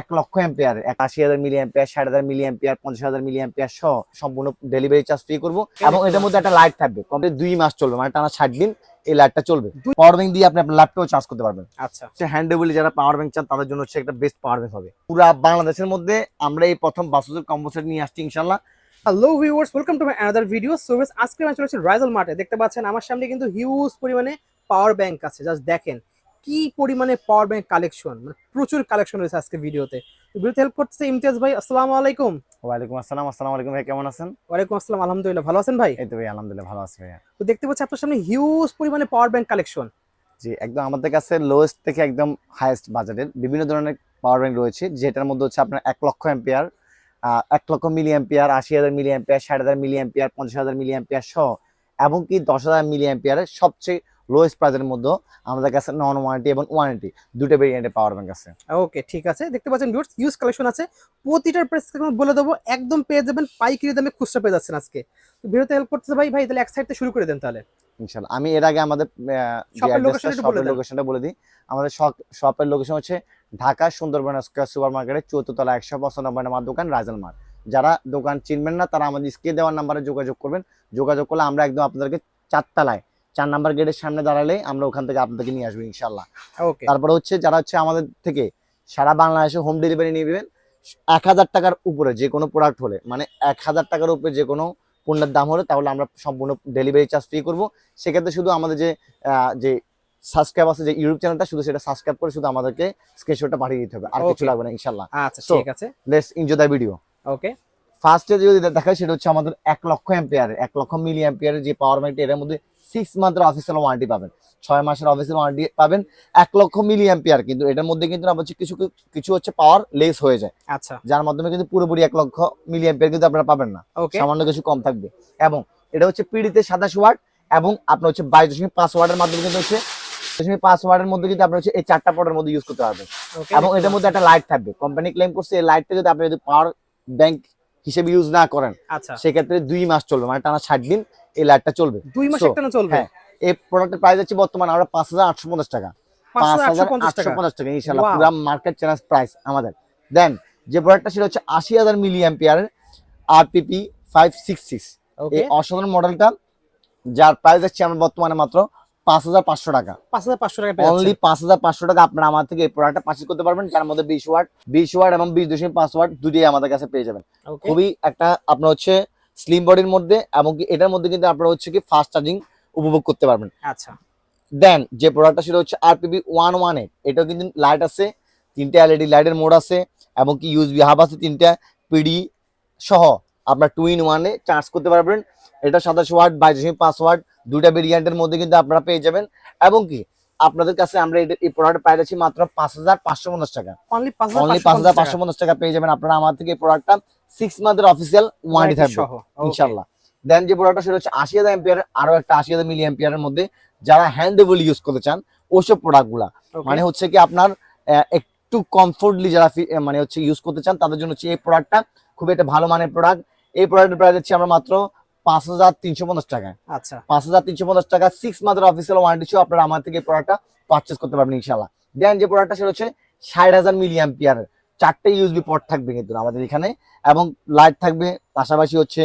এক লক্ষ এম্পিয়ার এক আশি হাজার মিলি এম্পিয়ার ষাট হাজার মিলি এম্পিয়ার পঞ্চাশ হাজার মিলি এম্পিয়ার সহ সম্পূর্ণ ডেলিভারি চার্জ ফ্রি করব এবং এটার মধ্যে একটা লাইট থাকবে। কমপ্লিট দুই মাস চলবে মানে টানা ষাট দিন এই লাইটটা চলবে। পাওয়ার ব্যাংক দিয়ে আপনি আপনার ল্যাপটপ চার্জ করতে পারবেন। আচ্ছা। হচ্ছে হ্যান্ডেবলি যারা পাওয়ার ব্যাংক চান তাদের জন্য হচ্ছে একটা বেস্ট পাওয়ার ব্যাংক হবে। পুরা বাংলাদেশের মধ্যে আমরা এই প্রথম বাসুদের কম্বো সেট নিয়ে আসছি ইনশাল্লাহ hello viewers welcome to my another video so আজকে আমি চলে এসেছি রাইজাল মার্টে দেখতে পাচ্ছেন আমার সামনে কিন্তু হিউজ পরিমাণে পাওয়ার ব্যাংক আছে। জাস্ট দেখেন কি পরিমাণে পাওয়ার ব্যাংক কালেকশন মানে প্রচুর কালেকশন রয়েছে আজকে ভিডিওতে। তো ভিডিওতে হেল্প করতেছে ইমতিয়াজ ভাই আসসালামু আলাইকুম। ওয়ালাইকুম আসসালাম আসসালামু আলাইকুম ভাই কেমন আছেন? ওয়ালাইকুম আসসালাম আলহামদুলিল্লাহ ভালো আছেন ভাই? এই তো ভাই আলহামদুলিল্লাহ ভালো আছি ভাইয়া। তো দেখতে পাচ্ছি আপনার সামনে হিউজ পরিমাণে পাওয়ার ব্যাংক কালেকশন জি একদম আমাদের কাছে লোয়েস্ট থেকে একদম হাইয়েস্ট বাজেটের বিভিন্ন ধরনের পাওয়ার ব্যাংক রয়েছে যেটার মধ্যে হচ্ছে আপনার এক লক্ষ এম্পিয়ার এক লক্ষ মিলি এম্পিয়ার আশি হাজার মিলি এম্পিয়ার ষাট হাজার মিলি এম্পিয়ার পঞ্চাশ হাজার মিলি এম্পিয়ার সহ এবং কি দশ হাজার মিলি এম্পিয়ারের সবচেয়ে লোয়েস্ট প্রাইজের মধ্যে আমাদের কাছে নন ওয়ারেন্টি এবং ওয়ারেন্টি দুটো ভেরিয়েন্টের পাওয়ার ব্যাংক আছে। ওকে ঠিক আছে। দেখতে পাচ্ছেন ভিউয়ার্স হিউজ কালেকশন আছে। প্রতিটার প্রাইস বলে দেবো একদম পেয়ে যাবেন পাইকারি দামে খুচরা পেয়ে যাচ্ছেন আজকে। তো ভিডিওতে হেল্প করতেছে ভাই ভাই তাহলে এক সাইড শুরু করে দেন তাহলে। ইনশাল্লাহ আমি এর আগে আমাদের দেন। লোকেশনটা বলে দিই। আমাদের শপের লোকেশন হচ্ছে ঢাকা সুন্দরবন স্কোয়ার সুপার মার্কেটের চৌদ্দতলা একশো পঁচানব্বই নম্বর দোকান রাইজাল মার্ট। যারা দোকান চিনবেন না তারা আমাদের স্ক্রিনে দেওয়ার নাম্বারে যোগাযোগ করবেন। যোগাযোগ করলে আমরা একদম আপনাদেরকে চারতলায় চার নাম্বার গেটের সামনে দাঁড়ালে আমরা ওখান থেকে আপনাদেরকে নিয়ে আসব ইনশাল্লাহ ওকে তারপরে হচ্ছে যারা হচ্ছে আমাদের থেকে সারা বাংলাদেশে হোম ডেলিভারি নেবেন এক হাজার টাকার উপরে যে কোনো প্রোডাক্ট হলে মানে এক হাজার টাকার উপরে যে কোনো পণ্যের দাম হলে তাহলে আমরা সম্পূর্ণ ডেলিভারি চার্জ ফ্রি করব। সেক্ষেত্রে শুধু আমাদের যে যে সাবস্ক্রাইব আছে যে ইউটিউব চ্যানেলটা শুধু সেটা সাবস্ক্রাইব করে শুধু আমাদেরকে স্ক্রিনশটটা পাঠিয়ে দিতে হবে আর কিছু লাগবে না ইনশাল্লাহ আচ্ছা ঠিক আছে। Let's enjoy the video okay ফার্স্টে যদি দেখায় সেটা হচ্ছে আমাদের এক লক্ষ অ্যাম্পিয়ারের এক লক্ষ মিলি অ্যাম্পিয়ারের যে পাওয়ার ব্যাংকটা এর মধ্যে সিক্স মান্থের অফিসিয়াল ওয়ারেন্টি পাবেন। ছয় মাসের অফিসিয়াল ওয়ারেন্টি পাবেন। এক লক্ষ মিলি অ্যাম্পিয়ার কিন্তু এটার মধ্যে কিন্তু আবার কিছু কিছু হচ্ছে পাওয়ার লেস হয়ে যায়। আচ্ছা। যার মাধ্যমে কিন্তু পুরোপুরি এক লক্ষ মিলি অ্যাম্পিয়ার কিন্তু আপনারা পাবেন না। সামান্য কিছু কম থাকবে। এবং এটা হচ্ছে পিডিতে সাতাশ ওয়াট এবং আপনার হচ্ছে বাইশ দশমিক পাঁচ ওয়াটের মাধ্যমে কিন্তু হচ্ছে দশমিক পাঁচ ওয়াটের মধ্যে কিন্তু আপনার হচ্ছে এই চারটা পটের মধ্যে ইউজ করতে পারবেন। এবং এটার মধ্যে একটা লাইট থাকবে। কোম্পানি ক্লেম করছে এই লাইটটা যদি আপনি যদি পাওয়ার ব্যাংক হিসেবে ইউজ না করেন। আচ্ছা। সেক্ষেত্রে দুই মাস চলবে মানে টানা ষাট দিন এই লাইটটা চলবে। দুই মাস So, একটা না চলবে? হ্যাঁ এই প্রোডাক্টের প্রাইস হচ্ছে বর্তমানে আমরা পাঁচ হাজার আটশো পঞ্চাশ টাকা। পাঁচ হাজার আটশো পঞ্চাশ টাকা? ইনশাল্লাহ পুরো মার্কেট চ্যালেঞ্জ প্রাইস আমাদের। দেন যে প্রোডাক্টটা সেটা হচ্ছে আশি হাজার মিলি অ্যাম্পিয়ারের আরপিপি ফাইভ সিক্স সিক্স এই অসাধারণ মডেলটা যার প্রাইস হচ্ছে আমরা বর্তমানে মাত্র পাঁচ হাজার পাঁচশো টাকা। 5500 টাকা পেয়ে অনলি যাচ্ছেন। পাঁচ হাজার পাঁচশো টাকা আপনারা আমার থেকে এই প্রোডাক্টটা করতে পারবেন। যার মধ্যে বিশ ওয়াট বিশ ওয়াট এবং বিশ দশমিক পাঁচ ওয়াট দুটোই আমাদের কাছে পেয়ে যাবেন। খুবই একটা আপনার হচ্ছে স্লিম বডির মধ্যে এবং এটার মধ্যে কিন্তু আপনারা হচ্ছে কি ফাস্ট চার্জিং উপভোগ করতে পারবেন। আচ্ছা। দেন যে প্রোডাক্টটা সেটা হচ্ছে আরপিবি ওয়ান ওয়ান এইট এটাও কিন্তু লাইট আছে তিনটে এলইডি লাইটের মোড আছে এবং কি ইউএসবি হাব আছে তিনটা পিডি সহ আপনার টু ইন ওয়ানে চার্জ করতে পারবেন। এটা সাতাশ ওয়াট বাইশ দশমিক পাঁচ ওয়াট দুইটা ভেরিয়েন্টের মধ্যে কিন্তু আপনারা পেয়ে যাবেন। এবং কি আপনাদের কাছে আমরা এই প্রোডাক্ট পাই যাচ্ছি মাত্র পাঁচ হাজার পাঁচশো পঞ্চাশ টাকা। অনলি পাঁচ হাজার পাঁচশো পঞ্চাশ টাকা। পেয়ে যাবেন আপনারা আমার থেকে এই প্রোডাক্টটা সিক্স মান্থের অফিসিয়াল ওয়ারেন্টি থাকবে ইনশাল্লাহ দেন যে প্রোডাক্টটা সেটা হচ্ছে আশি হাজার এম্পিয়ার আরও একটা আশি হাজার মিলি এম্পিয়ারের মধ্যে যারা হ্যান্ডেবল ইউজ করতে চান ওইসব প্রোডাক্টগুলা মানে হচ্ছে কি আপনার একটু কমফোর্টলি যারা মানে হচ্ছে ইউজ করতে চান তাদের জন্য হচ্ছে এই প্রোডাক্টটা খুব একটা ভালো মানের প্রোডাক্ট এই প্রোডাক্টের প্রাইস হচ্ছে আমরা মাত্র পাঁচ হাজার তিনশো পঞ্চাশ টাকায়। আচ্ছা। পাঁচ হাজার তিনশো পঞ্চাশ টাকা সিক্স মান্থের অফিসিয়াল ওয়ারেন্টি ছিল আপনারা আমার থেকে প্রোডাক্টটা পারচেস করতে পারবেন ইনশাল্লাহ দেন যে প্রোডাক্টটা সেটা হচ্ছে ষাট হাজার চারটে পট থাকবে কিন্তু আমাদের এখানে এবং লাইট থাকবে পাশাপাশি হচ্ছে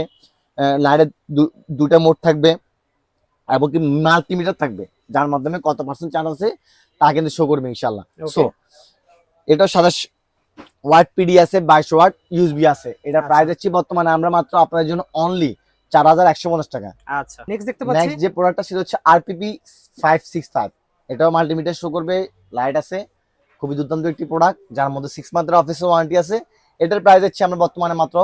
লাইটের দুটা মোড থাকবে এবং কি মাল্টিমিটার থাকবে যার মাধ্যমে কত পার্সেন্ট চার্জ আছে তা কিন্তু শো করবে ইনশাল্লাহ সো এটা সাদা ওয়াট পিডি আছে বাইশ ওয়াট ইউএসবি আছে। এটা। প্রাইস হচ্ছে বর্তমানে আমরা মাত্র আপনাদের জন্য অনলি চার হাজার একশো পঞ্চাশ টাকা। আচ্ছা। নেক্সট দেখতে পাচ্ছি নেক্সট যে প্রোডাক্টটা সেটা হচ্ছে আরপিপি ফাইভ সিক্স ফাইভ এটাও মাল্টিমিটার শো করবে লাইট আছে খুবই দুর্দান্ত একটি প্রোডাক্ট যার মধ্যে সিক্স মান্থের ওয়ারেন্টি আছে। এটার প্রাইস হচ্ছে আমরা বর্তমানে মাত্র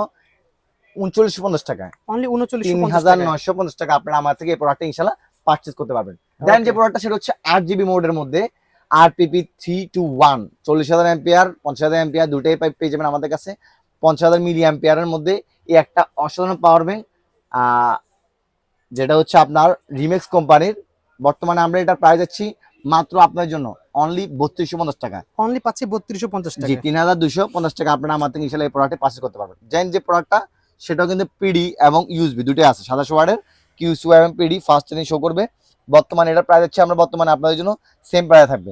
উনচল্লিশশো পঞ্চাশ অনলি তিন হাজার নয়শো পঞ্চাশ টাকা আপনারা আমার থেকে এই প্রোডাক্টটা ইনশাল্লাহ পারচেজ করতে পারবেন। দেন যে প্রোডাক্টটা সেটা হচ্ছে আট জিবি মোডের মধ্যে আরপিপি থ্রি টু ওয়ান চল্লিশ হাজার এম্পিয়ার পঞ্চাশ হাজার এম্পিয়ার দুটাই পেয়ে যাবেন আমাদের কাছে। পঞ্চাশ হাজার মিলি এম্পিয়ারের মধ্যে এই একটা অসাধারণ পাওয়ার ব্যাংক যেটা হচ্ছে আপনার রিমেক্স কোম্পানির। বর্তমানে আমরা এটা প্রাইস যাচ্ছি মাত্র আপনার জন্য অনলি বত্রিশশো পঞ্চাশ টাকা। অনলি পাচ্ছি 3250 জি টাকা তিন হাজার দুশো পঞ্চাশ টাকা আপনারা আমার থেকে ইনশাল্লাহ এই প্রোডাক্টে পারচেজ করতে পারবেন। যেন যে প্রোডাক্টটা সেটাও কিন্তু পিডি এবং ইউএসবি দুটোই আছে। সাতাশ ওয়ার্ডের কিউসি এবং পিডি ফার্স্ট ট্রেনিং শো করবে। বর্তমানে এটার প্রাইস হচ্ছে আমরা বর্তমানে আপনাদের জন্য সেম প্রাইস থাকবে।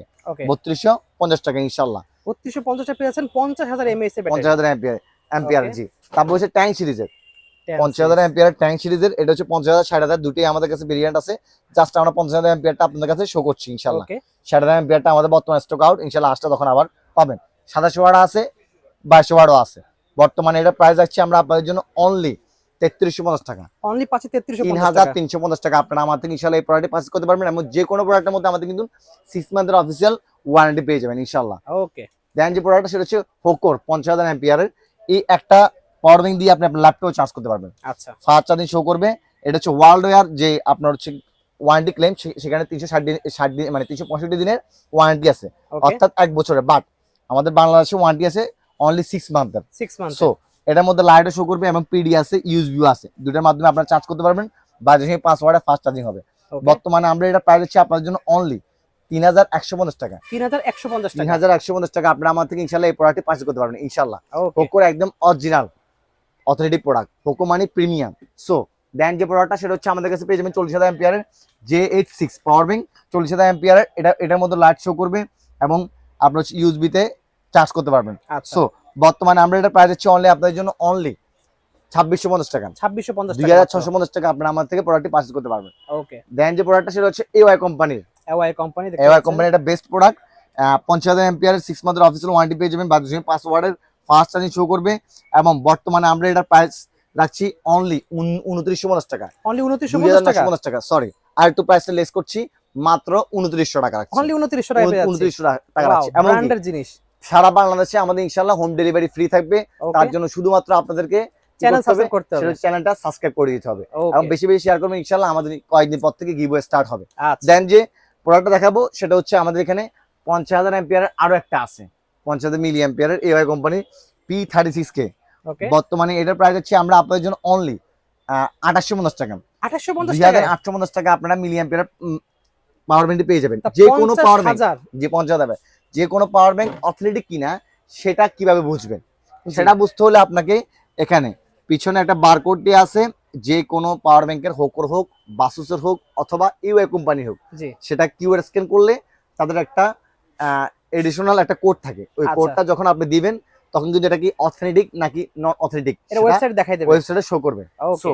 বত্রিশশো পঞ্চাশ টাকা ইনশাল্লাহ বত্রিশশো পঞ্চাশটা পেয়ে যাচ্ছেন পঞ্চাশ হাজার এমএএস এর পঞ্চাশ হাজার এমপিআর Okay. জি। তারপর হচ্ছে ট্যাঙ্ক সিরিজের পঞ্চাশ হাজার অ্যাম্পিয়ার ট্যাঙ্ক সিরিজের এটা হচ্ছে পঞ্চাশ হাজার ষাট হাজার দুটোই আমাদের কাছে ভেরিয়েন্ট আছে। জাস্ট আমরা পঞ্চাশ হাজার অ্যাম্পিয়ারটা আপনাদের কাছে শো করছি ইনশাল্লাহ ষাট হাজার অ্যাম্পিয়ারটা আমাদের বর্তমানে স্টক আউট ইনশাল্লাহ আসলে তখন আবার পাবেন। সাতাশো আছে ওয়াটও আছে। বর্তমানে এটা প্রাইস যাচ্ছে আমরা আপনাদের জন্য অনলি তেত্রিশশো পঞ্চাশ টাকা। অনলি পাচ্ছে তেত্রিশশো তিন হাজার তিনশো পঞ্চাশ টাকা আপনারা থেকে ইনশাল্লাহ এই প্রোডাক্টে পারচেস করতে পারবেন এবং যে কোনো প্রোডাক্টের মধ্যে আমাদের কিন্তু সিক্স মান্থের অফিসিয়াল ওয়ারেন্টি পেয়ে যাবেন ইনশাল্লাহ ওকে দেন যে প্রোডাক্টটা সেটা হচ্ছে হোকোর পঞ্চাশ হাজার এই একটা পাওয়ার ব্যাংক দিয়ে আপনি আপনার ল্যাপটপ চার্জ করতে পারবেন। আচ্ছা। ফাস্ট চার্জিং শো করবে। এটা হচ্ছে ওয়ার্ল্ড ওয়ার যে আপনার হচ্ছে ওয়ারেন্টি ক্লেম সেখানে তিনশো ষাট দিন ষাট দিন মানে তিনশো পঁয়ষট্টি দিনের ওয়ারেন্টি আছে। অর্থাৎ এক বছরের। বাট আমাদের বাংলাদেশে ওয়ারেন্টি আছে অনলি সিক্স মান্থের সিক্স মান্থ সো এটার মধ্যে লাইটও শো করবে এবং পিডি আছে ইউএসবিও আছে। দুটার মাধ্যমে আপনারা চার্জ করতে পারবেন। বা যে পাঁচ ওয়ার্ডে ফাস্ট চার্জিং হবে। বর্তমানে আমরা এটা প্রাইস হচ্ছে আপনাদের জন্য অনলি তিন হাজার একশো পঞ্চাশ টাকা। তিন হাজার একশো পঞ্চাশ টাকা। তিন হাজার একশো পঞ্চাশ টাকা আপনারা আমার থেকে ইনশাল্লাহ এই প্রোডাক্টটি পার্চেস করতে পারবেন। ইনশাল্লাহ। একদম original authority product poco money premium so then যে প্রোডাক্টটা সেটা হচ্ছে আমাদের কাছে পেয়ে যাবেন চল্লিশ হাজার এম্পিয়ারের J eight six power bank চল্লিশ হাজার এম্পিয়ারের এটা এটার মধ্যে লাইট শো করবে এবং আপনার হচ্ছে ইউজবিতে চার্জ করতে পারবেন। আচ্ছা। সো বর্তমানে আমরা এটা প্রাইস হচ্ছে অনলি আপনাদের জন্য অনলি ছাব্বিশশো পঞ্চাশ টাকা। ছাব্বিশশো পঞ্চাশ দুই হাজার ছশো পঞ্চাশ টাকা আপনারা আমার থেকে প্রোডাক্টটি পার্চেস করতে পারবেন। ওকে দেন যে প্রোডাক্টটা সেটা হচ্ছে এওয়াই কোম্পানির এওয়াই কোম্পানি এওয়াই কোম্পানির একটা বেস্ট প্রোডাক্ট পঞ্চাশ হাজার এম্পিয়ারের সিক্স মান্থের অফিসিয়াল ওয়ারেন্টি পেয়ে যাবেন বা দুশো পাঁচ ওয়ার্ডের ফাস্ট চার্জিং শো করবে এবং বর্তমানে আমরা এটার প্রাইস রাখছি অনলি উনত্রিশশো পঞ্চাশ টাকা। অনলি উনত্রিশশো পঞ্চাশ টাকা? সরি আর একটু প্রাইসটা লেস করছি মাত্র উনত্রিশশো টাকা রাখছি। অনলি উনত্রিশশো টাকা উনত্রিশশো টাকা রাখছি। ব্র্যান্ডের জিনিস। সারা বাংলাদেশে আমাদের ইনশাল্লাহ হোম ডেলিভারি ফ্রি থাকবে। তার জন্য শুধুমাত্র আপনাদেরকে চ্যানেল করতে সাবস্ক্রাইব করতে হবে। চ্যানেলটা সাবস্ক্রাইব করে দিতে হবে। এবং বেশি বেশি শেয়ার করবেন আমাদের কয়েকদিন পর থেকে গিভওয়ে স্টার্ট হবে। আচ্ছা। দেন যে প্রোডাক্টটা দেখাবো সেটা হচ্ছে আমাদের এখানে পঞ্চাশ হাজার অ্যাম্পিয়ারের আরও একটা আছে। পঞ্চাশ মিলি অ্যাম্পিয়ারের AY company P thirty six K বর্তমানে এটার প্রাইস হচ্ছে আমরা আপনাদের জন্য অনলি আঠাশশো পঞ্চাশ টাকা। আঠাশশো পঞ্চাশ টাকা? আটশো পঞ্চাশ টাকা আপনারা মিলি অ্যাম্পিয়ার পাওয়ার ব্যাংক পেয়ে যাবেন। যে কোনো পাওয়ার ব্যাংক যে পঞ্চাশ হাজার যে কোনো পাওয়ার ব্যাংক অথলেটিক কিনা সেটা কীভাবে বুঝবেন? সেটা বুঝতে হলে আপনাকে এখানে পিছনে একটা বারকোড দিয়ে আছে। যে কোনো পাওয়ার ব্যাংকের হোকর হোক বাসুসের হোক অথবা ইউএ কোম্পানির হোক সেটা কিউআর স্ক্যান করলে তাদের একটা এডিশনাল একটা কোড থাকে। ওই আচ্ছা। কোডটা যখন আপনি দিবেন তখন কিন্তু এটা কি অথেন্টিক নাকি নন অথেন্টিক এটা ওয়েবসাইট দেখাই দেবে। ওয়েবসাইটে শো করবে। সো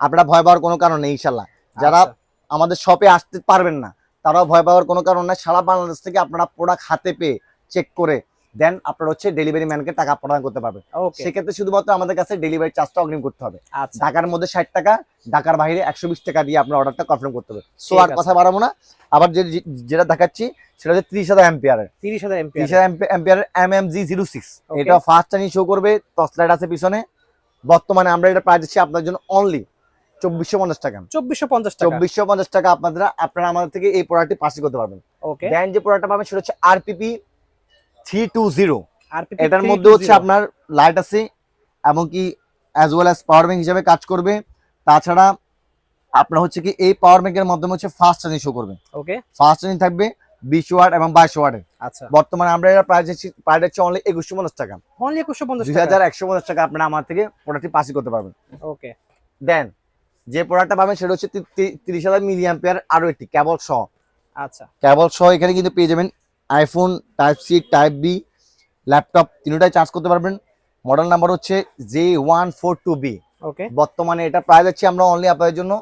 আপনারা ভয় পাওয়ার কোনো কারণ নেই ইনশাআল্লাহ। যারা আচ্ছা। আমাদের শপে আসতে পারবেন না তারাও ভয় পাওয়ার কোনো কারণ নাই। সারা বাংলাদেশ থেকে আপনারা প্রোডাক্ট হাতে পেয়ে চেক করে দেন আপনারা হচ্ছে ডেলিভারি ম্যানকে টাকা প্রদান করতে পারবেন। সেক্ষেত্রে শুধুমাত্র আমাদের কাছে ডেলিভারি চার্জটা অগ্রিম করতে হবে। আচ্ছা। ঢাকার মধ্যে ষাট টাকা ঢাকার বাইরে একশো বিশ টাকা দিয়ে আপনার অর্ডারটা কনফার্ম করতে হবে সো আর কথা বাড়াবো না। আবার যে যেটা দেখাচ্ছি সেটা হচ্ছে ত্রিশ হাজার অ্যাম্পিয়ারের তিরিশ হাজার ত্রিশ হাজার অ্যাম্পিয়ারের M M G zero six এটা ফার্স্ট টাইম শো করবে টস লাইট আছে পিছনে। বর্তমানে আমরা এটা প্রায় দিচ্ছি আপনার জন্য অনলি চব্বিশশো পঞ্চাশ টাকা। চব্বিশশো পঞ্চাশ টাকা। চব্বিশশো পঞ্চাশ টাকা আপনারা আপনারা আমাদের থেকে এই প্রোডাক্টটি পার্সেল করতে পারবেন। ওকে দেন যে প্রোডাক্টটা পাবেন সেটা হচ্ছে আরপিপি থ্রি টু জিরো। এটার মধ্যে হচ্ছে আপনার লাইট আছে এবং কি as well as power bank হিসাবে কাজ করবে। তাছাড়া আপনার হচ্ছে কি এই পাওয়ার ব্যাংকের মাধ্যমে হচ্ছে ফাস্ট চার্জিং শো করবে। ওকে ফাস্ট চার্জিং থাকবে বিশ ওয়াট এবং বাইশ ওয়াটের আচ্ছা। বর্তমানে আমরা এটা প্রাইস প্রাইস হচ্ছে অনলি একুশশো পঞ্চাশ টাকা। অনলি একুশশো পঞ্চাশ দুই হাজার একশো পঞ্চাশ টাকা আপনারা আমার থেকে প্রোডাক্টটি পার্সেল করতে পারবেন। ওকে দেন যে প্রোডাক্টটা পাবেন সেটা হচ্ছে তিরিশ হাজার মিলিয়াম পেয়ার আরও একটি কেবল সহ। আচ্ছা। কেবল সহ এখানে কিন্তু পেয়ে যাবেন iPhone type C type B laptop তিনটাই চার্জ করতে পারবেন। মডেল নাম্বার হচ্ছে J one four two B okay বর্তমানে এটা প্রাইস হচ্ছে আমরা অনলি আপনাদের জন্য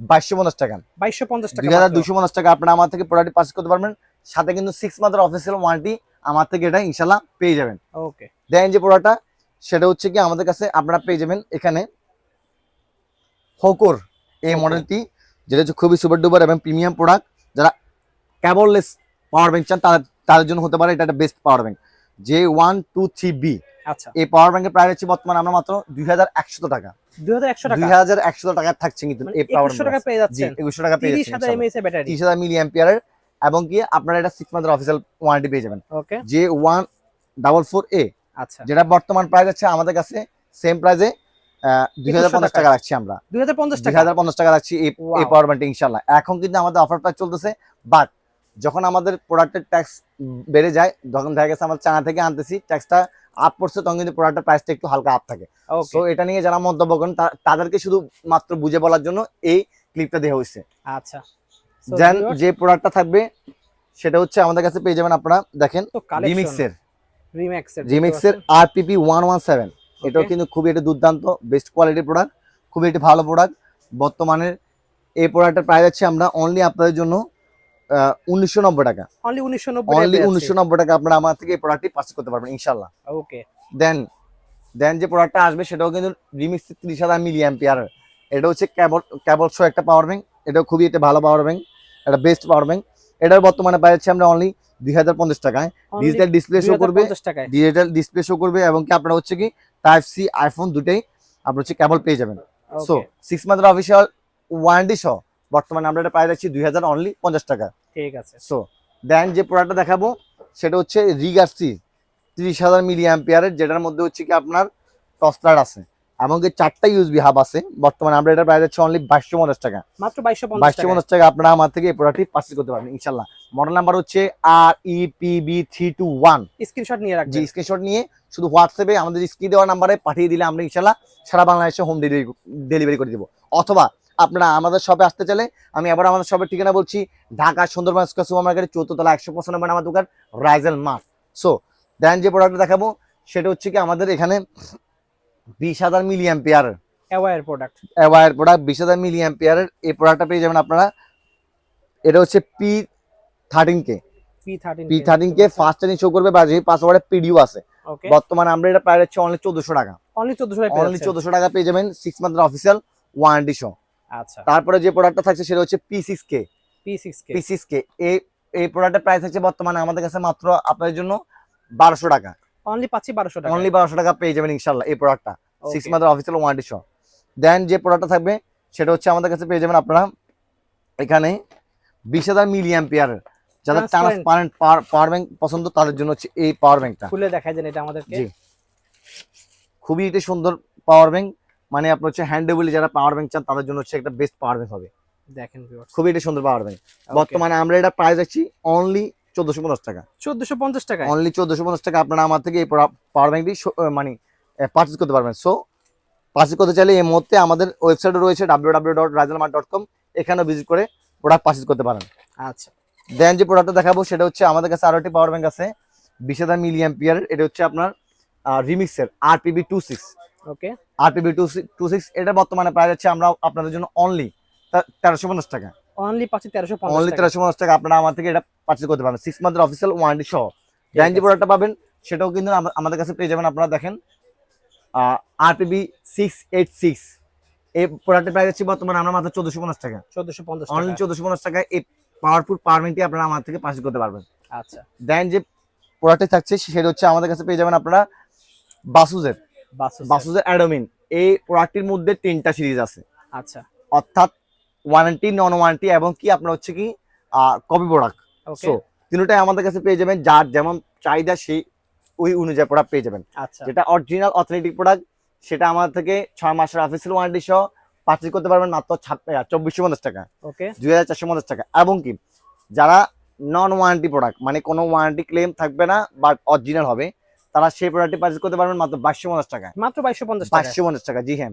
বাইশশো পঞ্চাশ টাকা। বাইশশো পঞ্চাশ টাকা দুই হাজার দুশো পঞ্চাশ টাকা আপনারা আমার থেকে প্রোডাক্ট পার্চেস করতে পারবেন। সাথে কিন্তু সিক্স মান্থের অফিসিয়াল ওয়ারেন্টি আমার থেকে এটা ইনশাল্লাহ পেয়ে যাবেন। ওকে দেন যে প্রোডাক্টটা সেটা হচ্ছে কি আমাদের কাছে আপনারা পেয়ে যাবেন এখানে হোকোর এই মডেলটি যেটা হচ্ছে খুবই সুপার ডুপার এবং প্রিমিয়াম প্রোডাক্ট যারা কেবললেস পাওয়ার ব্যাংক চান তাদের তাদের জন্য হতে পারে এটা একটা বেস্ট পাওয়ার ব্যাংক যে ওয়ান টু থ্রি বি আচ্ছা। এই পাওয়ার ব্যাংকের প্রাইস হচ্ছে বর্তমানে আমরা মাত্র দুই হাজার একশো টাকা। এবং কি আপনারা এটা সিক্স মান্থের অফিসিয়াল ওয়ারেন্টি পেয়ে যাবেন। যে ওয়ান ডাবল ফোর এ আচ্ছা। যেটা বর্তমান প্রাইস আছে আমাদের কাছে সেম প্রাইসে দুই হাজার পঞ্চাশ টাকা রাখছি আমরা। দুই হাজার পঞ্চাশ টাকা? রাখছি এই পাওয়ার ইনশাল্লাহ। এখন কিন্তু আমাদের অফার প্রাইস চলতেছে বাট যখন আমাদের প্রোডাক্টের ট্যাক্স বেড়ে যায় যখন দেখা গেছে আমরা চায়না থেকে আনতেছি ট্যাক্সটা আপ পড়ছে তখন কিন্তু প্রোডাক্টের প্রাইসটা একটু হালকা আপ থাকে। তো এটা নিয়ে যারা মন্তব্য করেন তাদেরকে শুধু মাত্র বুঝে বলার জন্য এই ক্লিপটা দেওয়া হয়েছে। আচ্ছা। দেন যে প্রোডাক্টটা থাকবে সেটা হচ্ছে আমাদের কাছে পেয়ে যাবেন আপনারা দেখেন রিমিক্সের রিম্যাক্স এর Remix RPP one one seven এটাও কিন্তু খুবই একটা দুর্দান্ত বেস্ট কোয়ালিটির প্রোডাক্ট খুবই একটা ভালো প্রোডাক্ট বর্তমানে এই প্রোডাক্টের প্রাইস আছে আমরা অনলি আপনাদের জন্য উনিশশো নব্বই টাকা। অনলি 1990 অনলি উনিশশো নব্বই টাকা আপনারা আমার থেকে এই প্রোডাক্টটি পার্চেস করতে পারবেন ইনশাল্লাহ ওকে দেন দেন যে প্রোডাক্টটা আসবে সেটাও কিন্তু রিমিক্স ত্রিশ হাজার মিলি অ্যাম্পিয়ার এটা হচ্ছে কেবল কেবল শো একটা পাওয়ার ব্যাংক এটাও খুবই একটা ভালো পাওয়ার ব্যাংক একটা বেস্ট পাওয়ার ব্যাংক এটার বর্তমানে পাচ্ছি আমরা অনলি দুই হাজার পঞ্চাশ টাকায়। ডিজিটাল ডিসপ্লে শো করবে ডিজিটাল ডিসপ্লে শো করবে এবং কি আপনারা হচ্ছে কি টাইপ সি আইফোন দুটেই আপনার হচ্ছে কেবল পেয়ে যাবেন। সো সিক্স মান্থের অফিসিয়াল ওয়ারেন্টি সহ বর্তমানে আমরা এটা প্রায় যাচ্ছি দুই হাজার অনলি পঞ্চাশ টাকা। ঠিক আছে। সো দেন যে প্রোডাক্টটা দেখাবো সেটা হচ্ছে রিগার্সি তিরিশ হাজার মিলি অ্যাম্পিয়ারের যেটার মধ্যে হচ্ছে কি আপনার টসলার আছে। এবং চারটা ইউজবি হাব আছে। বর্তমানে আমরা এটা প্রায় যাচ্ছি অনলি বাইশশো পঞ্চাশ টাকা। মাত্র 2250 বাইশশো পঞ্চাশ টাকা আপনারা আমার থেকে এই প্রোডাক্টটি পার্চেস করতে পারবেন ইনশাল্লাহ মডেল নাম্বার হচ্ছে R E P B three two one screenshot নিয়ে রাখছি স্ক্রিনশট নিয়ে শুধু হোয়াটসঅ্যাপে আমাদের স্ক্রিন দেওয়া নাম্বারে পাঠিয়ে দিলে আমরা ইনশাল্লাহ সারা বাংলাদেশে হোম ডেলিভারি ডেলিভারি করে দেবো। অথবা আপনারা আমাদের শপে আসতে চাইলে আমি আবার আমাদের শপের ঠিকানা বলছি ঢাকা সুন্দরবন স্কোয়ার সুপার মার্কেটের চৌদ্দতলা একশো পঁচানব্বই আমার দোকান রাইজেল মার্ট সো দেন যে প্রোডাক্ট দেখাবো সেটা হচ্ছে কি আমাদের এখানে বিশ হাজার milli ampere hour product hour product বিশ হাজার মিলি অ্যাম্পিয়ারের এই প্রোডাক্টটা পেয়ে যাবেন আপনারা। এটা হচ্ছে P thirteen K P13 P thirteen K fast charging show করবে বা যে পাসওয়ার্ডে পিডিও আছে। বর্তমানে আমরা এটা প্রায় হচ্ছে অনলি চোদ্দশো টাকা। অনলি 1400 টাকা অনলি চোদ্দশো টাকা পেয়ে যাবেন সিক্স মান্থের অফিসিয়াল ওয়ারেন্টি সহ আচ্ছা। তারপরে যে প্রোডাক্টটা থাকছে সেটা হচ্ছে P six K P6K P six K এই এই প্রোডাক্টের প্রাইস হচ্ছে বর্তমানে আমাদের কাছে মাত্র আপনাদের জন্য বারোশো টাকা। অনলি পাচ্ছি 1200 টাকা। অনলি বারোশো টাকা পেয়ে যাবেন ইনশাল্লাহ এই প্রোডাক্টটা সিক্স. মান্থের অফিসিয়াল ওয়ারেন্টি সহ। দেন যে প্রোডাক্টটা থাকবে সেটা হচ্ছে আমাদের কাছে পেয়ে যাবেন আপনারা এখানে বিশ হাজার মিলি অ্যাম্পিয়ার যাদের ট্রান্সপারেন্ট পাওয়ার ব্যাংক পছন্দ তাদের জন্য হচ্ছে এই পাওয়ার ব্যাংকটা খুলে দেখাই দেন এটা আমাদেরকে। জি। খুবই একটা সুন্দর পাওয়ার ব্যাংক মানে আপনার হচ্ছে হ্যান্ডেবলি যারা পাওয়ার ব্যাংক চান তাদের জন্য হচ্ছে একটা বেস্ট পাওয়ার ব্যাংক হবে। দেখেন খুবই একটা সুন্দর পাওয়ার ব্যাংক বর্তমানে আমরা এটা প্রাইস রাখছি অনলি চোদ্দশো পঞ্চাশ টাকা। 1450 টাকায়? অনলি চোদ্দশো পঞ্চাশ টাকা আপনারা আমার থেকে এই পাওয়ার ব্যাংকটি মানে পার্চেস করতে পারবেন। সো পার্চেস করতে চাইলে এই মুহূর্তে আমাদের ওয়েবসাইটে রয়েছে ডাব্লিউ ডাব্লিউ ডট রাজলমার্ট ডট কম এখানেও ভিজিট করে প্রোডাক্ট পার্চেস করতে পারেন। আচ্ছা। দেন যে প্রোডাক্টটা দেখাবো সেটা হচ্ছে আমাদের কাছে আরও একটি পাওয়ার ব্যাংক আছে বিশ হাজার মিলি অ্যাম্পিয়ার এটা হচ্ছে আপনার রিমিক্সের RPB two six okay RPB two six এটা বর্তমানে প্রাইস হচ্ছে আমরা আপনাদের জন্য অনলি তেরোশো পঞ্চাশ টাকা। অনলি পাচ্ছি 1350 অনলি টাকা। তেরোশো পঞ্চাশ টাকা আপনারা আমার থেকে এটা পার্চেস করতে পারবেন। সিক্স মান্থের অফিসিয়াল ওয়ারেন্টি সহ। দেন প্রোডাক্টটা পাবেন সেটাও কিন্তু আমাদের কাছে পেয়ে যাবেন আপনারা দেখেন। আরপিবি সিক্স এইট সিক্স এই প্রোডাক্টের প্রাইস হচ্ছে বর্তমানে আমরা মাত্র চোদ্দশো পঞ্চাশ টাকা। 1450 অনলি টাকা। চোদ্দশো পঞ্চাশ টাকায় এই পাওয়ারফুল পাওয়ারমেন্টটি আপনারা আমার থেকে পার্চেস করতে পারবেন। আচ্ছা। দেন যে প্রোডাক্টে থাকছে সেটা হচ্ছে আমাদের কাছে পেয়ে যাবেন আপনারা বাসুজের। বাসুস বাসুজের অ্যাডোমিন। এই প্রোডাক্টটির মধ্যে তিনটা সিরিজ আছে। আচ্ছা। অর্থাৎ ওয়ারেন্টি নন ওয়ারেন্টি এবং কি আপনার হচ্ছে কি কপি প্রোডাক্ট সো তিনটাই আমাদের কাছে পেয়ে যাবেন। যার যেমন চাহিদা সেই ওই অনুযায়ী প্রোডাক্ট পেয়ে যাবেন। আচ্ছা। যেটা অরিজিনাল অথেন্টিক প্রোডাক্ট সেটা আমাদের থেকে ছয় মাসের অফিসিয়াল ওয়ারেন্টি সহ পার্চেস করতে পারবেন মাত্র চব্বিশশো পঞ্চাশ টাকা। ওকে দুই হাজার চারশো পঞ্চাশ টাকা। এবং কি যারা নন ওয়ারেন্টি প্রোডাক্ট মানে কোনো ওয়ারেন্টি ক্লেম থাকবে না বাট অরিজিনাল হবে তারা সেই প্রোডাক্টটি পার্চেস করতে পারবেন মাত্র বাইশশো পঞ্চাশ টাকা মাত্র 2250 পঞ্চাশ বাইশশো পঞ্চাশ টাকা জি হ্যাঁ।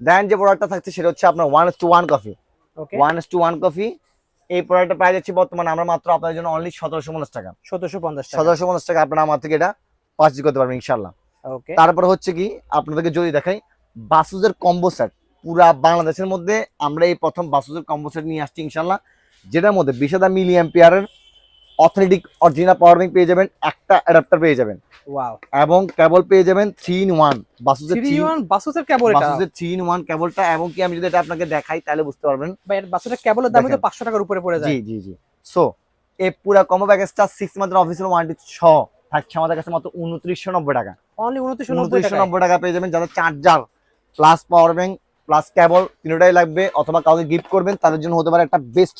দেন যে প্রোডাক্টটা থাকছে সেটা হচ্ছে আপনার one two one coffee one two one coffee এই প্রোডাক্টের প্রাইস হচ্ছে বর্তমানে আমরা মাত্র আপনাদের জন্য অনলি সতেরোশো পঞ্চাশ টাকা। সতেরোশো পঞ্চাশ সতেরোশো পঞ্চাশ টাকা আপনারা আমার থেকে এটা পার্চেস করতে পারবেন ইনশাল্লাহ তারপরে হচ্ছে কি আপনাদেরকে যদি দেখাই বাসুজের কম্বো সেট পুরা বাংলাদেশের মধ্যে আমরা এই প্রথম বাসুজের কম্বো সেট নিয়ে আসছি ইনশাল্লাহ যেটার মধ্যে বিশ হাজার মিলি অ্যাম্পিয়ারের অথেন্টিক অরিজিনাল পাওয়ার ব্যাংক পেয়ে যাবেন একটা অ্যাডাপ্টার পেয়ে যাবেন। ওয়াও এবং কেবল পেয়ে যাবেন থ্রি ইন ওয়ান বাসুজের 3 in 1 বাসুসের কেবল এটা? বাসুজের থ্রি ইন ওয়ান কেবলটা এবং কি আমি যদি এটা আপনাকে দেখাই তাহলে বুঝতে পারবেন। ভাই বাসুসের কেবলের দাম তো দেখেন। 500 টাকার উপরে পড়ে যায়। জি জি জি। সো এই পুরা কম্বো প্যাকেজটা সিক্স মান্থের অফিসিয়াল ওয়ারেন্টি ছ। থাকছে আমাদের কাছে মাত্র উনত্রিশশো নব্বই টাকা। অনলি 2990 উনত্রিশশো টাকা নব্বই টাকা পেয়ে যাবেন যাদের charger plus power bank plus cable তিনটাই লাগবে অথবা কাউকে গিফট করবেন তাদের জন্য হতে পারে একটা বেস্ট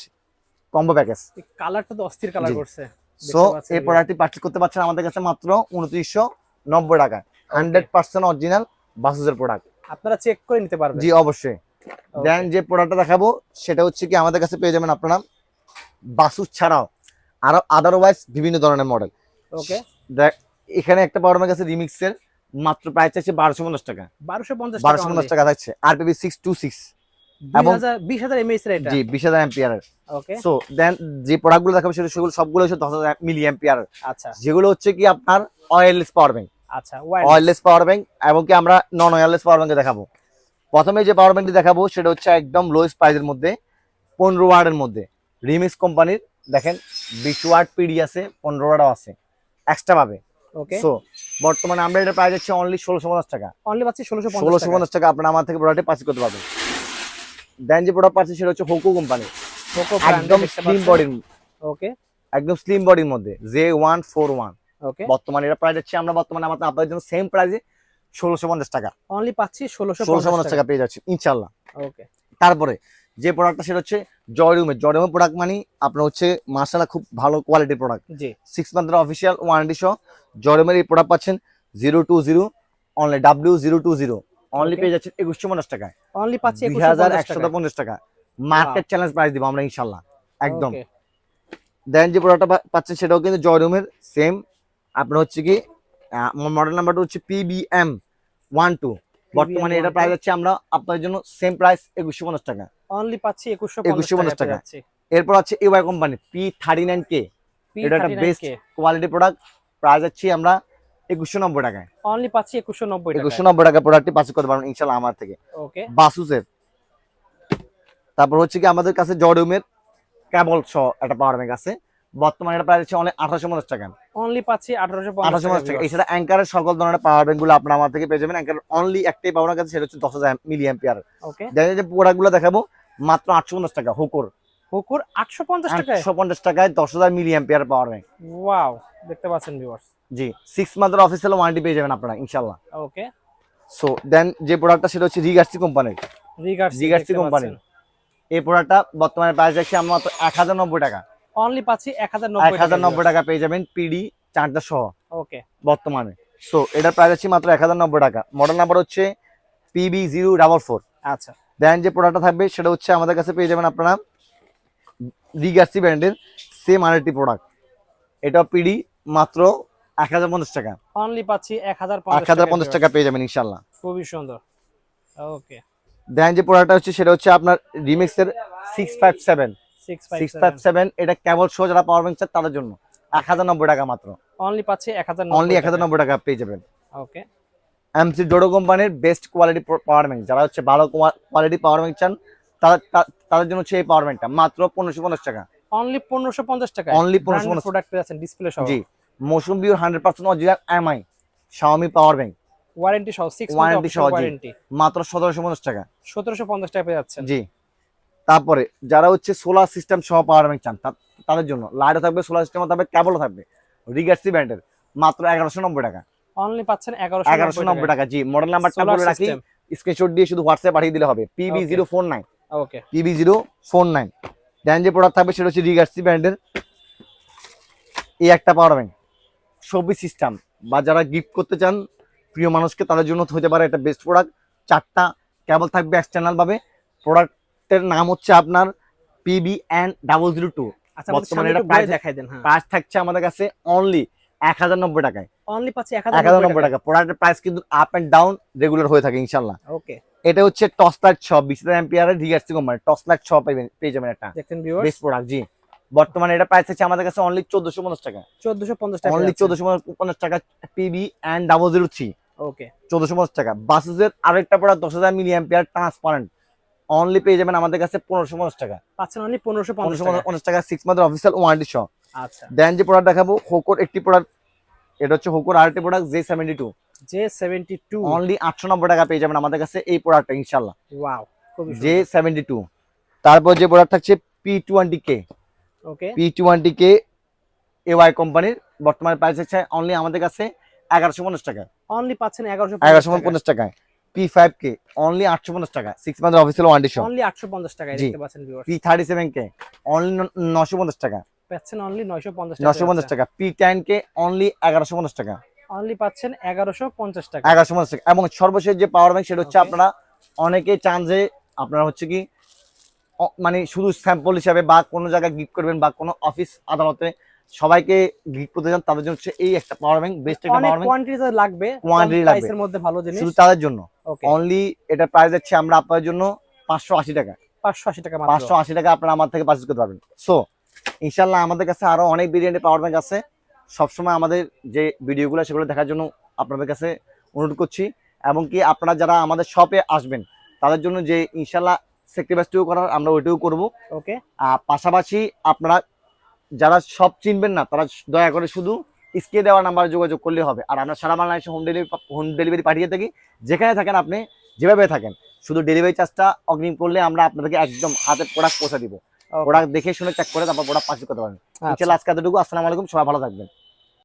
কম্বো প্যাকেজ কালারটা তো অস্থির কালার করছে। সো এই প্রোডাক্টটি পার্চেস করতে পারছেন আমাদের কাছে মাত্র উনত্রিশশো নব্বই টাকা। হান্ড্রেড পার্সেন্ট অরিজিনাল বাসুসের প্রোডাক্ট আপনারা চেক করে নিতে পারবেন। জি অবশ্যই। দেন যে প্রোডাক্টটা দেখাবো সেটা হচ্ছে কি আমাদের কাছে পেয়ে যাবেন আপনারা বাসুস ছাড়াও আরও আদারওয়াইজ বিভিন্ন ধরনের মডেল ওকে দেখ এখানে একটা পাওয়ার ব্যাংক আছে রিমিক্সের মাত্র প্রাইস চাইছে বারোশো পঞ্চাশ টাকা। 1250 টাকা বারোশো পঞ্চাশ। টাকা থাকছে। আরপিবি সিক্স টু সিক্স এবং- বিশ হাজার এমএএস এটা? জি বিশ হাজার ওকে সো দেন যে প্রোডাক্টগুলো দেখাবো সেটা সেগুলো সবগুলো হচ্ছে মিলি আচ্ছা। যেগুলো হচ্ছে কি আপনার অয়েললেস পাওয়ার ব্যাংক আচ্ছা অয়েললেস পাওয়ার ব্যাংক এবং কি আমরা নন অয়েললেস পাওয়ার ব্যাংকে দেখাবো। প্রথমে যে পাওয়ার ব্যাংকটি দেখাবো সেটা হচ্ছে একদম লোয়েস্ট প্রাইসের মধ্যে পনেরো ওয়ার্ডের মধ্যে। রিমিক্স কোম্পানির দেখেন বিশ ওয়ার্ড পিডি আছে পনেরো ওয়ার্ডও আছে। এক্সট্রা পাবে। ওকে সো বর্তমানে আমরা এটা প্রাইস হচ্ছে অনলি ষোলোশো পঞ্চাশ টাকা। অনলি পাচ্ছি ষোলোশো ষোলোশো পঞ্চাশ টাকা আপনার আমার থেকে প্রোডাক্টে পাস করতে পারবেন দেন যে প্রোডাক্ট পাচ্ছে সেটা হচ্ছে হোকো কোম্পানি একদম স্লিম বডির ওকে একদম স্লিম বডির মধ্যে J one four one okay বর্তমানে এটা প্রাইস হচ্ছে আমরা বর্তমানে আমাদের আপনাদের জন্য সেম প্রাইসে ষোলোশো পঞ্চাশ টাকা। অনলি পাচ্ছি ষোলোশো ষোলোশো পঞ্চাশ টাকা পেয়ে যাচ্ছি ইনশাল্লাহ ওকে তারপরে যে প্রোডাক্টটা সেটা হচ্ছে জয়রুমের জয়রুমের প্রোডাক্ট মানে আপনার হচ্ছে মার্শাল্লাহ খুব ভালো কোয়ালিটির প্রোডাক্ট জি। সিক্স মান্থের অফিসিয়াল ওয়ারেন্টি সহ জয়রুমের এই প্রোডাক্ট পাচ্ছেন zero two zero only W zero two zero only. পেয়ে যাচ্ছেন একুশশো পঞ্চাশ টাকায়। অনলি পাচ্ছি দুই হাজার একশো পঞ্চাশ টাকা। মার্কেট চ্যালেঞ্জ প্রাইস দিব আমরা ইনশাল্লাহ একদম। দেন যে প্রোডাক্টটা পাচ্ছেন সেটাও কিন্তু জয়রুমের সেম আপনার হচ্ছে কি মডেল নাম্বারটা হচ্ছে পিবিএম ওয়ান টু বর্তমানে এটা প্রাইস হচ্ছে আমরা আপনাদের জন্য সেম প্রাইস একুশশো পঞ্চাশ টাকা। অনলি পাচ্ছি একুশশো 2150 টাকা। এরপর আছে Awei company P thirty nine K এটা একটা best কোয়ালিটি প্রোডাক্ট প্রাইস হচ্ছে আমরা একুশশো নব্বই টাকায়। অনলি পাচ্ছি একুশশো নব্বই একুশশো নব্বই টাকা প্রোডাক্টটি পাস করতে পারবেন ইনশাল্লাহ আমার থেকে। ওকে বাসুসের তারপর হচ্ছে কি আমাদের কাছে জয়রুমের কেবল সহ একটা পাওয়ার ব্যাংক আছে। বর্তমানে এটা হচ্ছে অনেক আঠারোশো পঞ্চাশ টাকা। অনলি পাচ্ছি আঠারোশো আঠারোশো পঞ্চাশ টাকা। এছাড়া অ্যাঙ্কারের সকল ধরনের পাওয়ার ব্যাংকগুলো আপনার আমার থেকে পেয়ে যাবেন। অ্যাঙ্কার অনলি একটাই পাওয়ার কাছে সেটা হচ্ছে দশ হাজার মিলি অ্যাম্পিয়ার ওকে যে প্রোডাক্টগুলো দেখাবো মাত্র আটশো পঞ্চাশ টাকা হুকুর। হুকুর আটশো পঞ্চাশ টাকায়? আটশো পঞ্চাশ টাকায় দশ হাজার মিলি অ্যাম্পিয়ার পাওয়ার ব্যাংক ওয়াও দেখতে পাচ্ছেন ভিউয়ার্স জি সিক্স মান্থের অফিসিয়াল ওয়ারেন্টি পেয়ে যাবেন আপনারা ইনশাল্লাহ ওকে সো দেন যে প্রোডাক্টটা সেটা হচ্ছে রিগার্সি কোম্পানির রিগার্ডস রিগার্সি কোম্পানি এই প্রোডাক্টটা বর্তমানে প্রাইস আছে আমরা মাত্র এক হাজার নব্বই টাকা। অনলি পাচ্ছি এক হাজার এক নব্বই হাজার নব্বই টাকা পেয়ে যাবেন পিডি চার্জার সহ। ওকে বর্তমানে। সো এটার প্রাইস আছে মাত্র এক হাজার নব্বই টাকা। মডেল নাম্বার হচ্ছে পিবি জিরো ডাবল ফোর আচ্ছা। দেন যে প্রোডাক্টটা থাকবে সেটা হচ্ছে আমাদের কাছে পেয়ে যাবেন আপনারা রিগার্সি ব্র্যান্ডের সেম আরেকটি প্রোডাক্ট এটা পিডি মাত্র এক হাজার পঞ্চাশ টাকা। অনলি পাচ্ছি এক হাজার এক হাজার পঞ্চাশ টাকা পেয়ে যাবেন ইনশাল্লাহ খুবই সুন্দর। ওকে দেন যে প্রোডাক্টটা হচ্ছে সেটা হচ্ছে আপনার রিমিক্সের six five seven six five seven এটা কেবল শো যারা পাওয়ার ব্যাংক তাদের জন্য। এক হাজার নব্বই টাকা মাত্র। অনলি পাচ্ছি এক হাজার অনলি এক হাজার নব্বই টাকা পেয়ে যাবেন। ওকে এমসি ডোডো কোম্পানির বেস্ট কোয়ালিটি পাওয়ার ব্যাংক যারা হচ্ছে ভালো কোয়ালিটি পাওয়ার ব্যাংক চান তারা- তাদের জন্য হচ্ছে এই পাওয়ার ব্যাংকটা মাত্র পনেরোশো পঞ্চাশ টাকা। অনলি পনেরোশো পঞ্চাশ টাকা Only 1550 প্রোডাক্ট পেয়ে ডিসপ্লে সহ। জি মৌসুম বিউর hundred percent original MI Xiaomi power bank warranty সহ সিক্স Warranty সহ, ওয়ারেন্টি মাত্র সতেরোশো পঞ্চাশ টাকা। সতেরোশো পঞ্চাশ টাকা পেয়ে যাচ্ছেন। জি। তারপরে যারা হচ্ছে সোলার সিস্টেম সহ পাওয়ার ব্যাংক চান তাদের জন্য লাইটও থাকবে সোলার সিস্টেমও থাকবে কেবলও থাকবে। রিগার্সি ব্র্যান্ডের মাত্র এগারোশো নব্বই টাকা। অনলি পাচ্ছেন এগারোশো এগারোশো নব্বই টাকা জি। মডেল নাম্বারটা বলে রাখি স্ক্রিনশট দিয়ে শুধু হোয়াটসঅ্যাপ পাঠিয়ে দিলে হবে। PB Okay. Zero four nine okay PB zero four nine then যে প্রোডাক্ট থাকবে সেটা হচ্ছে রিগার্সি ব্র্যান্ডের এই একটা পাওয়ার ব্যাংক সবই সিস্টেম বা যারা গিফট করতে চান প্রিয় মানুষকে তাদের জন্য হতে পারে একটা বেস্ট প্রোডাক্ট চারটা কেবল থাকবে এক্সটার্নাল ভাবে। প্রোডাক্টের নাম হচ্ছে আপনার PB N double zero two বর্তমানে এটা দেখাই দেন হ্যাঁ। প্রাইস থাকছে আমাদের কাছে অনলি এক হাজার নব্বই টাকায়। অনলি পাচ্ছি এক হাজার নব্বই টাকা। প্রোডাক্টের প্রাইস কিন্তু আপ এন্ড ডাউন রেগুলার হয়ে থাকে ইনশাল্লাহ ওকে এটা হচ্ছে টস লাইট ছ বিশ হাজার এম্পিয়ারের রিগার্সি কোম্পানি টস লাইট ছ পাইবেন পেয়ে যাবেন একটা। ভিউয়ার্স বেস্ট প্রোডাক্ট জি। বর্তমানে এটা প্রাইস আছে আমাদের কাছে অনলি চোদ্দশো পঞ্চাশ টাকা। চোদ্দশো পঞ্চাশ টাকা অনলি চোদ্দশো পঞ্চাশ টাকা পিবি জিরো থ্রি ওকে চোদ্দশো পঞ্চাশ টাকা। বাসেসের আরেকটা প্রোডাক্ট দশ হাজার মিলি অ্যাম্পিয়ার ট্রান্সপারেন্ট অনলি পেয়ে যাবেন আমাদের কাছে পনেরোশো পঞ্চাশ টাকা। পাচ্ছেন অনলি পনেরোশো পঞ্চাশ পনেরোশো টাকা পঞ্চাশ টাকা সিক্স মান্থের অফিসিয়াল ওয়ারেন্টি সহ। আচ্ছা। দেন যে প্রোডাক্ট দেখাবো হোকোর একটি প্রোডাক্ট এটা হচ্ছে হোকোর আরেকটি product J seventy two J seventy two only আটশো নব্বই টাকা পেয়ে যাবেন আমাদের কাছে এই প্রোডাক্টটা ইনশাল্লাহ ওয়াও খুবই জে সেভেন্টি টু তারপর যে প্রোডাক্ট থাকছে P twenty K okay P twenty K Awei কোম্পানির বর্তমানে প্রাইস হচ্ছে অনলি আমাদের কাছে এগারোশো পঞ্চাশ টাকা। অনলি পাচ্ছেন এগারোশো এগারোশো পঞ্চাশ টাকায়। পি ফাইভ কে অনলি আটশো পঞ্চাশ টাকা। সিক্স মান্থের অফিসিয়াল ওয়ারেন্টি সহ অনলি আটশো পঞ্চাশ টাকায় দেখতে পাচ্ছেন viewers P thirty seven K only নশো পঞ্চাশ টাকা। পাচ্ছেন অনলি নয়শো পঞ্চাশ নশো পঞ্চাশ টাকা। পি টেন কে অনলি এগারোশো পঞ্চাশ টাকা। অনলি পাচ্ছেন এগারোশো পঞ্চাশ টাকা। এগারোশো পঞ্চাশ টাকা। এবং সর্বশেষ যে পাওয়ার ব্যাংক সেটা হচ্ছে আপনারা অনেকে চান যে আপনারা হচ্ছে কি মানে শুধু স্যাম্পল হিসাবে বা কোনো জায়গায় গিফট করবেন বা কোনো অফিস আদালতে সবাইকে গিফট করতে চান তাদের জন্য হচ্ছে এই একটা পাওয়ার ব্যাংক বেস্ট একটা পাওয়ার ব্যাংক কোয়ান্টিটি লাগবে Quantity লাগবে। প্রাইসের মধ্যে ভালো জিনিস। শুধু তাদের জন্য। অনলি এটা প্রাইস হচ্ছে আমরা আপনাদের জন্য পাঁচশো আশি টাকা। পাঁচশো আশি টাকা পাঁচশো মাত্র আশি টাকা আপনারা আমার থেকে পারচেজ করতে পারবেন। সো ইনশাল্লাহ আমাদের কাছে আরও অনেক ভেরিয়েন্টের পাওয়ার ব্যাংক আছে। সবসময় আমাদের যে ভিডিওগুলো সেগুলো দেখার জন্য আপনাদের কাছে অনুরোধ করছি এবং কি আপনারা যারা আমাদের শপে আসবেন তাদের জন্য যে ইনশাল্লাহ সেক্রিফাইসটিও করার আমরা ওইটাও করব। ওকে। আর পাশাপাশি আপনারা যারা সব চিনবেন না তারা দয়া করে শুধু স্ক্রিনে দেওয়া নাম্বারে যোগাযোগ করলে হবে। আর আমরা সারা বাংলাদেশে হোম ডেলিভারি হোম ডেলিভারি পাঠিয়ে থাকি যেখানে থাকেন আপনি যেভাবে থাকেন। শুধু ডেলিভারি চার্জটা অগ্রিম করলে আমরা আপনাদেরকে একদম হাতে প্রোডাক্ট পৌঁছে দিব। প্রোডাক্ট দেখে শুনে চেক করে তারপর প্রোডাক্ট পাঠিয়ে করতে পারবেন আচ্ছা। আজকে এতটুকু। আসসালামু আলাইকুম। সবাই ভালো থাকবেন।